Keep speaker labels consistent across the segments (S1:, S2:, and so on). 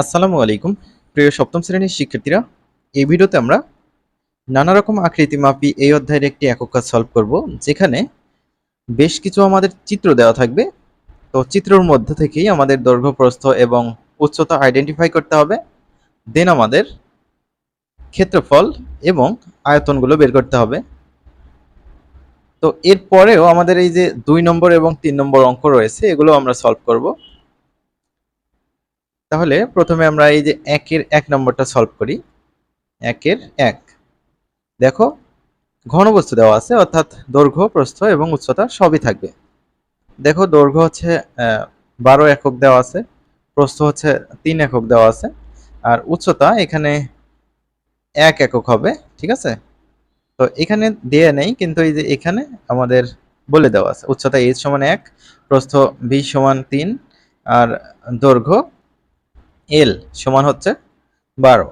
S1: আসসালামু আলাইকুম। প্রিয় সপ্তম শ্রেণির শিক্ষার্থীরা, এই ভিডিওতে আমরা নানা রকম আকৃতি মাপি এই অধ্যায়ের একটি একক কাজ সলভ করব, যেখানে বেশ কিছু আমাদের চিত্র দেওয়া থাকবে। তো চিত্রর মধ্যে থেকেই আমাদের দৈর্ঘ্য প্রস্থ এবং উচ্চতা আইডেন্টিফাই করতে হবে। দেন আমাদের ক্ষেত্রফল এবং আয়তনগুলো বের করতে হবে। তো এরপরেও আমাদের এই যে দুই নম্বর এবং তিন নম্বর অঙ্ক রয়েছে, এগুলো আমরা সলভ করব। তাহলে প্রথমে আমরা এই যে একের এক নম্বরটা সলভ করি। একের এক। দেখো, ঘনবস্তু দেওয়া আছে, অর্থাৎ দৈর্ঘ্য, প্রস্থ এবং উচ্চতা সবই থাকবে। দেখো, দৈর্ঘ্য হচ্ছে বারো একক দেওয়া আছে, প্রস্থ হচ্ছে তিন একক দেওয়া আছে, আর উচ্চতা এখানে এক একক হবে, ঠিক আছে? তো এখানে দেয়া নেই, কিন্তু এই যে এখানে আমাদের বলে দেওয়া আছে, উচ্চতা এইচ সমান এক, প্রস্থ বি সমান তিন, আর দৈর্ঘ্য এল সমান হচ্ছে বারো।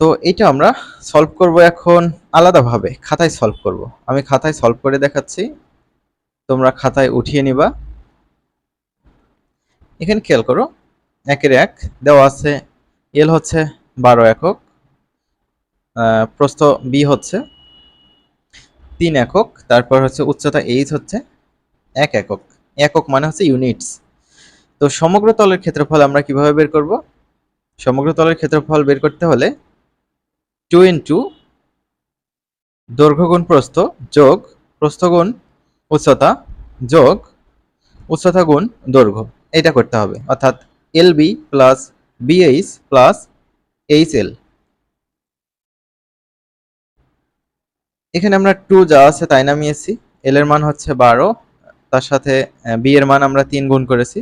S1: তো এটা আমরা সলভ করব এখন আলাদাভাবে, খাতায় সলভ করব। আমি খাতায় সলভ করে দেখাচ্ছি, তোমরা খাতায় উঠিয়ে নিবা। এখানে খেয়াল করো, একের এক দেওয়া আছে এল হচ্ছে বারো একক প্রস্থ বি হচ্ছে তিন একক, তারপর হচ্ছে উচ্চতা এইচ হচ্ছে এক একক। একক মানে হচ্ছে ইউনিটস তো সমগ্র তলের ক্ষেত্রফল আমরা কীভাবে বের করব? সমগ্র তলের ক্ষেত্রফল বের করতে হলে টু ইন্টু দৈর্ঘ্য গুণ প্রস্থ যোগ প্রস্থ গুণ উচ্চতা যোগ উচ্চতা গুণ দৈর্ঘ্য। এটা করতে হবে। অর্থাৎ L B plus BH plus H L এখানে আমরা টু যা আছে তাই নামিয়েছি। এল এর মান হচ্ছে বারো, তার সাথে বি এর মান আমরা তিন গুণ করেছি।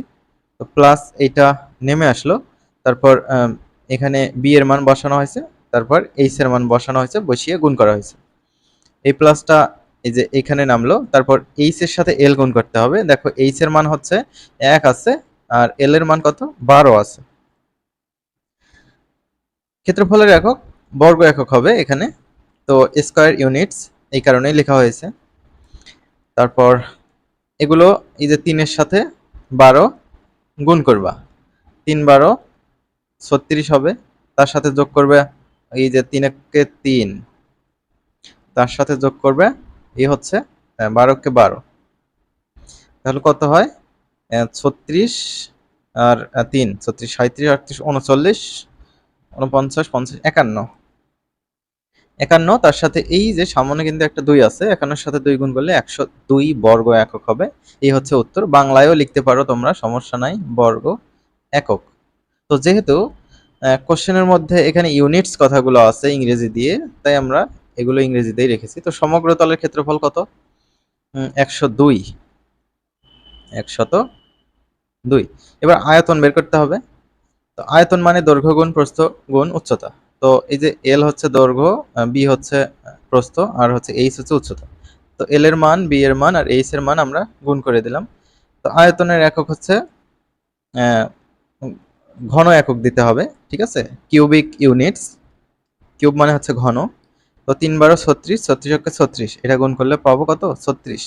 S1: তো প্লাস এইটা নেমে আসলো। তারপর এখানে বি এর মান বসানো হয়েছে। তারপর এইচ এর মান বসানো হয়েছে, বসিয়ে গুণ করা হয়েছে। এই প্লাসটা এই যে এখানে নামলো, তারপর এইচ এর সাথে এল গুণ করতে হবে। দেখো এইচ এর মান হচ্ছে এক আছে, আর এল এর মান কত? বারো আছে। ক্ষেত্রফলের একক, বর্গ একক হবে এখানে। তো স্কোয়ার ইউনিটস এই কারণেই লেখা হয়েছে। তারপর, এগুলো এই যে তিনের সাথে বারো গুণ করবা। তিন বারো ছত্রিশ হবে। তার সাথে যোগ করবে এই যে তিনকে তিন। তার সাথে যোগ করবে এই হচ্ছে বারোকে বারো তাহলে কত হয়? ছত্রিশ আর তিন। ছত্রিশ সাঁত্রিশ আটত্রিশ উনচল্লিশ, উনপঞ্চাশ, পঞ্চাশ, একান্ন। একান্ন, তার সাথে এই যে সামনে কিন্তু একটা দুই আছে, একান্নর সাথে দুই গুণ করলে একশো দুই বর্গ একক হবে। এই হচ্ছে উত্তর। বাংলায়ও লিখতে পারো তোমরা, সমস্যা নাই, বর্গ একক। তো যেহেতু কোশ্চেনের মধ্যে এখানে ইউনিটস কথাগুলো আছে ইংরেজি দিয়ে, তাই আমরা এগুলো ইংরেজিতেই রেখেছি। তো সমগ্র তলের ক্ষেত্রফল কত? একশো দুই। একশত দুই। এবার আয়তন বের করতে হবে। তো আয়তন মানে দৈর্ঘ্য গুণ প্রস্থ গুণ উচ্চতা। তো এই যে এল হচ্ছে দৈর্ঘ্য বি হচ্ছে প্রস্থ, আর হচ্ছে এইচ হচ্ছে উচ্চতা। তো এল এর মান বি এর মান, আর এইচ এর মান আমরা গুণ করে দিলাম। তো আয়তনের একক হচ্ছে ঘন একক দিতে হবে, ঠিক আছে? কিউবিক ইউনিটস কিউব মানে হচ্ছে ঘন। তো তিন বারো ছত্রিশ ছত্রিশ অক্ষে ছত্রিশ, এটা গুণ করলে পাবো কত? ছত্রিশ।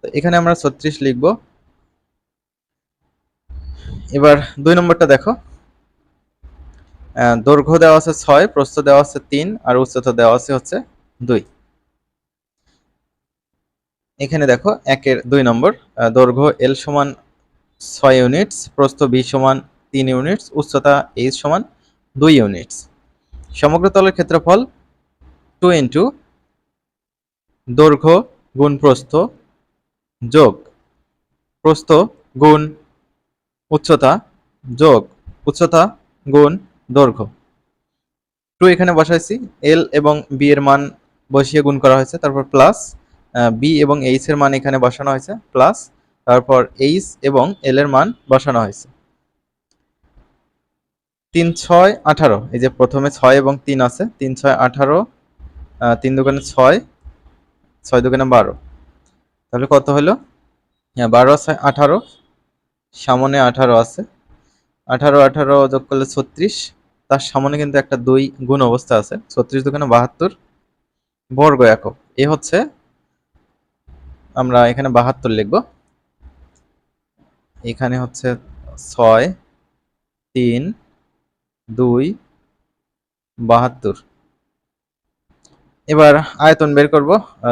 S1: তো এখানে আমরা ছত্রিশ লিখব। এবার দুই নম্বরটা দেখো। দৈর্ঘ্য দেওয়া আছে ছয়, প্রস্থ দেওয়া আছে তিন, আর উচ্চতা দেওয়া আছে হচ্ছে দুই। এখানে দেখো, একের দুই নম্বর দৈর্ঘ্য এল সমান ছয় ইউনিটস, প্রস্থ বি সমান তিন ইউনিটস, উচ্চতা এইচ সমান দুই ইউনিটস। সমগ্র তলের ক্ষেত্রফল টু ইন্টু দৈর্ঘ্য গুণ প্রস্থ যোগ, প্রস্থ গুণ উচ্চতা যোগ, উচ্চতা গুণ দৈর্ঘ্য। টু এখানে বসাইছি এল এবং বি এর মান বসিয়ে গুণ করা হয়েছে, তারপর প্লাস বি এবং এইচ এর মান এখানে বসানো হয়েছে প্লাস তারপর এইচ এবং এল এর মান বসানো হয়েছে। তিন, ছয়, আঠারো, এই যে প্রথমে ছয় এবং তিন আছে, তিন, ছয়, আঠারো তিন দোকানে ছয় ছয় দোকানে বারো। তাহলে কত হলো? হ্যাঁ বারো ছয় আঠারো, সামনে আঠারো আছে, আঠারো আঠারো যোগ করলে ছত্রিশ তার সামনে কিন্তু একটা দুই গুণ অবস্থা আছে, ছত্রিশ দোকানে বাহাত্তর বর্গ একক। এ হচ্ছে আমরা এখানে বাহাত্তর লিখব। এখানে হচ্ছে ছয়, তিন, দুই, বাহাত্তর। এবার আয়তন বের করব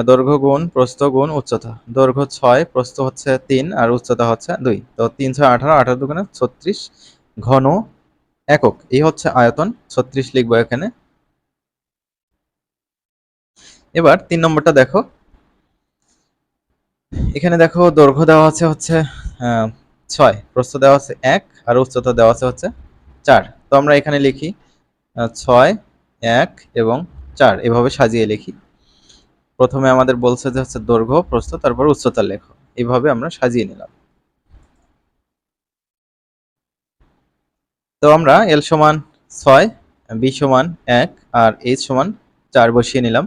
S1: দৈর্ঘ্য গুণ, প্রস্থ গুণ, উচ্চতা। দৈর্ঘ্য ছয়, প্রস্থ হচ্ছে তিন, আর উচ্চতা হচ্ছে দুই। তো তিন ছয় আঠারো আঠারো দুগুণে ছত্রিশ, ঘন একক এই হচ্ছে আয়তন, ছত্রিশ লিখব এখানে। এবার তিন নম্বরটা দেখো। এখানে দেখো দৈর্ঘ্য দেওয়া আছে হচ্ছে ছয়, প্রস্থ দেওয়া আছে এক, আর উচ্চতা দেওয়া আছে হচ্ছে চার। তো আমরা এখানে লিখি ছয়, এক এবং চার, এভাবে সাজিয়ে লিখি। প্রথমে আমাদের বলছে যে হচ্ছে দৈর্ঘ্য, প্রস্থ, তারপর উচ্চতা লেখো। এইভাবে আমরা সাজিয়ে নিলাম। তো আমরা এল সমান ছয় বি সমান এক আর এইচ সমান চার বসিয়ে নিলাম।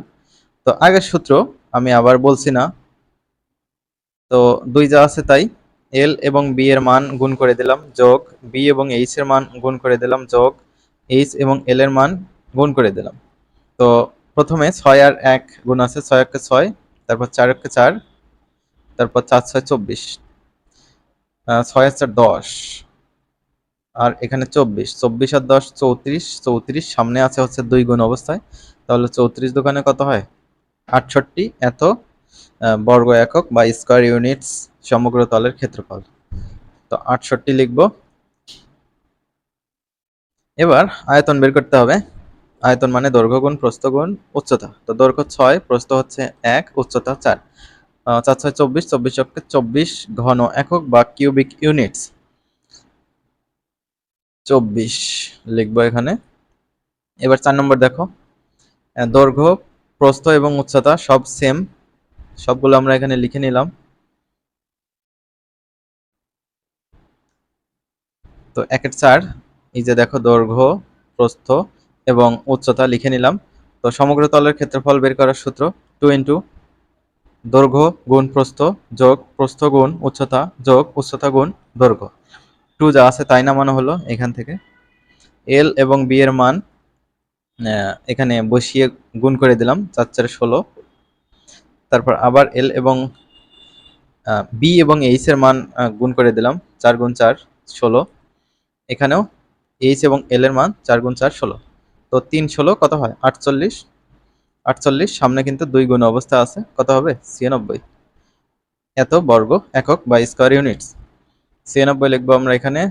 S1: তো আগের সূত্র আমি আবার বলছি না। তো দুই যা আছে তাই এল এবং বি এর মান গুণ করে দিলাম যোগ বি এবং এইচ এর মান গুণ করে দিলাম যোগ এইচ এবং এল এর মান গুণ করে দিলাম। তো প্রথমে ছয় আর এক গুণ আছে ছয় একে ছয়, তারপর চার একে চার, তারপর চার ছয় চব্বিশ ছয় চার দশ। আর এখানে চব্বিশ। চব্বিশ আর দশ, চৌত্রিশ। চৌত্রিশ, সামনে আছে হচ্ছে দুই গুণ অবস্থায়। তাহলে চৌত্রিশ দোকানে কত হয়? আটষট্টি। এত বর্গ একক বা স্কোয়ার ইউনিটস সমগ্র তলের ক্ষেত্রফল। তো আটষট্টি লিখব। এবার আয়তন বের করতে হবে। আয়তন মানে দৈর্ঘ্য গুণ, প্রস্থ গুণ, উচ্চতা। তো দৈর্ঘ্য ছয়, প্রস্থ হচ্ছে এক, উচ্চতা চার। চার ছয়, চব্বিশ। চব্বিশ চব্বিশ ঘন একক বা কিউবিক ইউনিটস চব্বিশ লিখব এখানে। এবার চার নম্বর দেখো। দৈর্ঘ্য, প্রস্থ এবং উচ্চতা সব সেম সবগুলো আমরা এখানে লিখে নিলাম। তো একের চার, এই যে দেখো দৈর্ঘ্য, প্রস্থ এবং উচ্চতা লিখে নিলাম। তো সমগ্র তলের ক্ষেত্রফল বের করার সূত্র টু ইন্টু দৈর্ঘ্য গুণ প্রস্থ যোগ প্রস্থ গুণ উচ্চতা যোগ উচ্চতা গুণ দৈর্ঘ্য। টু যা আছে তাই নামানো হলো এখান থেকে। এল এবং বি এর মান এখানে বসিয়ে গুণ করে দিলাম, চার চার ষোলো। তারপর আবার এল এবং বি এবং এইচ এর মান গুণ করে দিলাম, চার গুণ চার, ষোলো। এখানেও এইচ এবং এল এর মান চার গুণ চার, ষোলো। তো তিন ষোলো কত হয়? আটচল্লিশ। আটচল্লিশ, সামনে কিন্তু দুই গুণ অবস্থা আছে। কত হবে? ছিয়ানব্বই। এত বর্গ একক বা স্কোয়ার ইউনিটস ছিয়ানব্বই লিখব আমরা এখানে।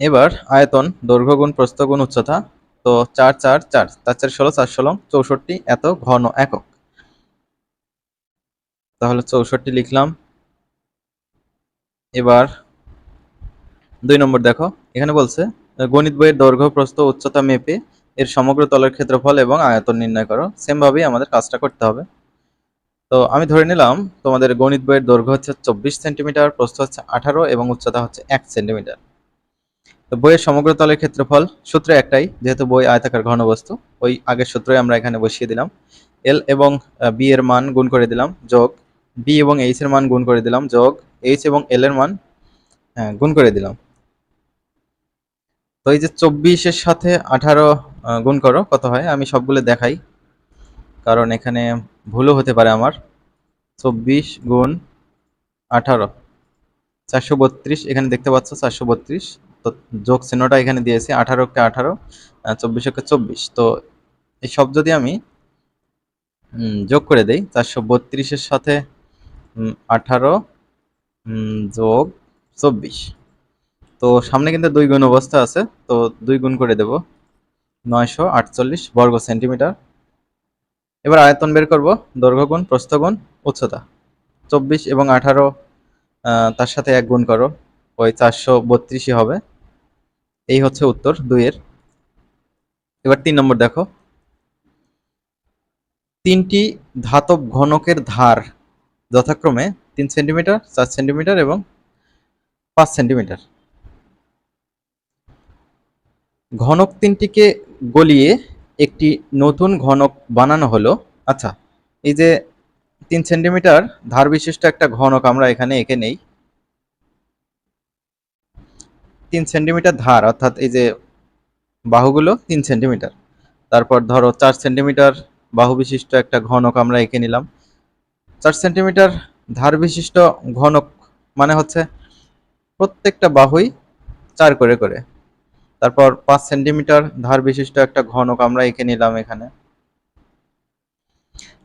S1: এবার আয়তন দৈর্ঘ্য গুণ প্রস্থ গুণ উচ্চতা, তো চার চার চার চার চার, ষোলো চার, ষোলো, চৌষট্টি, এত ঘন একক। তাহলে চৌষট্টি লিখলাম। এবার দুই নম্বর দেখো, এখানে বলছে, গণিত বইয়ের দৈর্ঘ্য, প্রস্থ, উচ্চতা মেপে এর সমগ্র তলের ক্ষেত্রফল এবং আয়তন নির্ণয় করো। সেম ভাবেই আমাদের কাজটা করতে হবে। তো আমি ধরে নিলাম তোমাদের গণিত বইয়ের দৈর্ঘ্য হচ্ছে চব্বিশ সেন্টিমিটার, প্রস্থ হচ্ছে আঠারো এবং উচ্চতা হচ্ছে এক সেন্টিমিটার। তো বইয়ের সমগ্র তলের ক্ষেত্রফল, সূত্র একটাই, যেহেতু বই আয়তাকার ঘনবস্তু ওই আগের সূত্রই আমরা এখানে বসিয়ে দিলাম। এল এবং বি এর মান গুণ করে দিলাম, যোগ বি এবং এইচ এর মান গুণ করে দিলাম, যোগ এইচ এবং এল এর মান গুণ করে দিলাম। তো এই যে চব্বিশের সাথে আঠারো গুণ করো, কত হয়? আমি সবগুলো দেখাই। কারণ এখানে ভুলও হতে পারে আমার। চব্বিশ গুণ আঠারো, চারশো বত্রিশ, এখানে দেখতে পাচ্ছ চারশো বত্রিশ। তো যোগ চিহ্নটা এখানে দিয়েছি আঠারোকে আঠারো চব্বিশকে চব্বিশ তো এই সব যদি আমি যোগ করে দেই, চারশো বত্রিশের সাথে আঠারো যোগ চব্বিশ। তো সামনে কিন্তু দুই গুণ অবস্থা আছে, তো দুই গুণ করে দেব, নয়শো আটচল্লিশ বর্গ সেন্টিমিটার। এবার আয়তন বের করব দৈর্ঘ্য গুণ প্রস্থ গুণ উচ্চতা। চব্বিশ এবং আঠারো তার সাথে এক গুণ করো, ওই চারশো বত্রিশই হবে। এই হচ্ছে উত্তর দুইয়ের। এবার তিন নম্বর দেখো। তিনটি ধাতব ঘনকের ধার যথাক্রমে তিন সেন্টিমিটার, চার সেন্টিমিটার এবং পাঁচ সেন্টিমিটার। ঘনক তিনটিকে গলিয়ে একটি নতুন ঘনক বানানো হলো। আচ্ছা এই যে তিন সেন্টিমিটার ধার বিশিষ্ট একটা ঘনক আমরা এখানে এঁকে নেই। তিন সেন্টিমিটার ধার, অর্থাৎ এই যে বাহুগুলো তিন সেন্টিমিটার। তারপর ধরো চার সেন্টিমিটার বাহু বিশিষ্ট একটা ঘনক আমরা এঁকে নিলাম। চার সেন্টিমিটার ধার বিশিষ্ট ঘনক মানে হচ্ছে প্রত্যেকটা বাহুই চার করে করে। তারপর পাঁচ সেন্টিমিটার ধার বিশিষ্ট একটা ঘনক আমরা এঁকে নিলাম এখানে।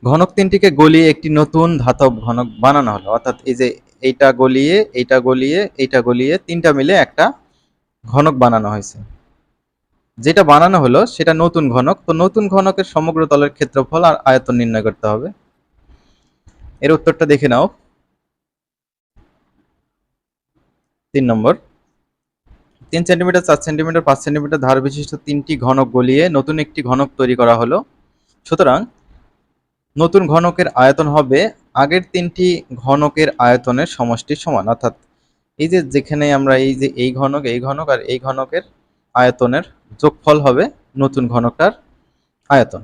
S1: ঘনক তিনটিকে গলিয়ে একটি নতুন ধাতব ঘনক বানানো হলো। অর্থাৎ এই যে এইটা গলিয়ে এইটা গলিয়ে এইটা গলিয়ে তিনটা মিলে একটা ঘনক বানানো হয়েছে। যেটা বানানো হলো সেটা নতুন ঘনক। তো নতুন ঘনকের সমগ্র তলের ক্ষেত্রফল আর আয়তন নির্ণয় করতে হবে। এর উত্তরটা দেখে নাও। তিন নম্বর। তিন সেন্টিমিটার চার সেন্টিমিটার পাঁচ সেন্টিমিটার ধার বিশিষ্ট তিনটি ঘনক গলিয়ে নতুন একটি ঘনক তৈরি করা হলো। সুতরাং নতুন ঘনকের আয়তন হবে আগের তিনটি ঘনকের আয়তনের সমষ্টির সমান। অর্থাৎ এই যে যেখানে আমরা এই যে এই ঘনক এই ঘনক আর এই ঘনকের আয়তনের যোগফল হবে নতুন ঘনকটার আয়তন।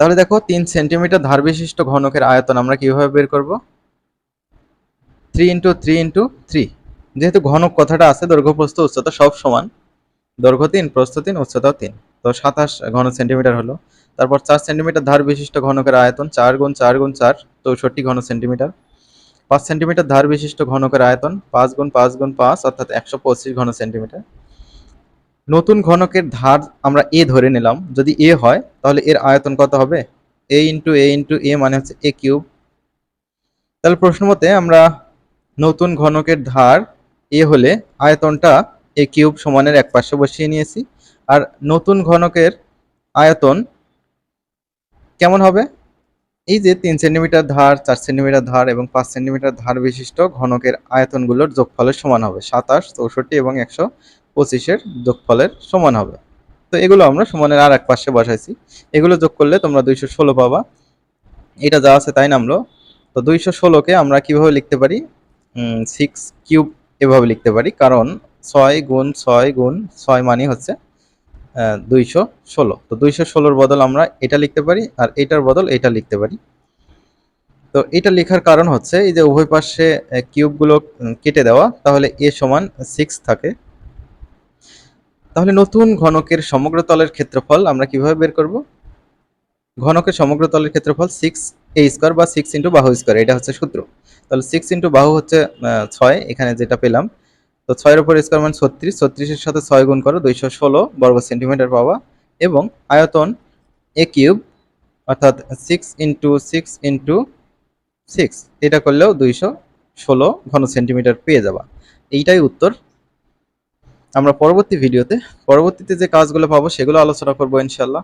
S1: তাহলে দেখো তিন সেন্টিমিটার ধার বিশিষ্ট ঘনকের আয়তন আমরা কীভাবে বের করব? Three into three into three যেহেতু ঘনক কথাটা আছে, দৈর্ঘ্য, প্রস্থ, উচ্চতা সব সমান। দৈর্ঘ্য তিন, প্রস্থ তিন, উচ্চতাও তিন। তো সাতাশ ঘন সেন্টিমিটার হলো। তারপর চার সেন্টিমিটার ধার বিশিষ্ট ঘনকের আয়তন, চার গুণ চার গুণ চার, চৌষট্টি ঘন সেন্টিমিটার। পাঁচ সেন্টিমিটার ধার বিশিষ্ট ঘনকের আয়তন, পাঁচ গুণ পাঁচ গুণ পাঁচ, অর্থাৎ একশো পঁচিশ ঘন সেন্টিমিটার। নতুন ঘনকের ধার আমরা এ ধরে নিলাম। যদি এ হয়, তাহলে এর আয়তন কত হবে? এ ইন্টু এ ইন্টু এ মানে হচ্ছে এ কিউব। তাহলে প্রশ্ন মতে আমরা নতুন ঘনকের ধার এ হলে আয়তনটা এ কিউব সমানের এক পাশে বসিয়ে নিয়েছি। আর নতুন ঘনকের আয়তন কেমন হবে? এই যে তিন সেন্টিমিটার ধার, চার সেন্টিমিটার ধার এবং পাঁচ সেন্টিমিটার ধার বিশিষ্ট ঘনকের আয়তনগুলোর যোগফলের সমান হবে। সাতাশ, চৌষট্টি এবং একশো পঁচিশের যোগফলের সমান হবে। তো এগুলো আমরা সমানের আর এক পাশে বসাইছি। এগুলো যোগ করলে তোমরা দুইশো ষোলো পাবা। এটা যা আছে তাই নামলো। তো দুইশো ষোলোকে আমরা কীভাবে লিখতে পারি? সিক্স কিউব এভাবে লিখতে পারি, কারণ ছয় গুণ ছয় গুণ ছয় মানে হচ্ছে দুইশো ষোলো। তো দুইশো ষোলোর বদল আমরা এটা লিখতে পারি আর এটার বদল এটা লিখতে পারি। তো এটা লেখার কারণ হচ্ছে এই যে উভয় পাশে কিউবগুলো কেটে দেওয়া, তাহলে এ সমান সিক্স থাকে। তাহলে নতুন ঘনকের সমগ্র তলের ক্ষেত্রফল আমরা কীভাবে বের করব? ঘনকের সমগ্র তলের ক্ষেত্রফল সিক্স এ স্কোয়ার বা সিক্স ইন্টু বাহু স্কোয়ার এটা হচ্ছে সূত্র। তাহলে সিক্স ইন্টু বাহু হচ্ছে ছয়, এখানে যেটা পেলাম, তো ছয়ের উপর স্কোয়ার মান ছত্রিশ, ছত্রিশের সাথে ছয় গুণ করো, দুইশো ষোলো বর্গ সেন্টিমিটার পাওয়া, এবং আয়তন এ কিউব অর্থাৎ six into six into six এটা করলেও দুইশো ষোলো ঘন সেন্টিমিটার পেয়ে যাবা। এইটাই উত্তর। আমরা পরবর্তী ভিডিওতে পরবর্তীতে যে কাজগুলো পাবো, সেগুলো আলোচনা করব ইনশাল্লাহ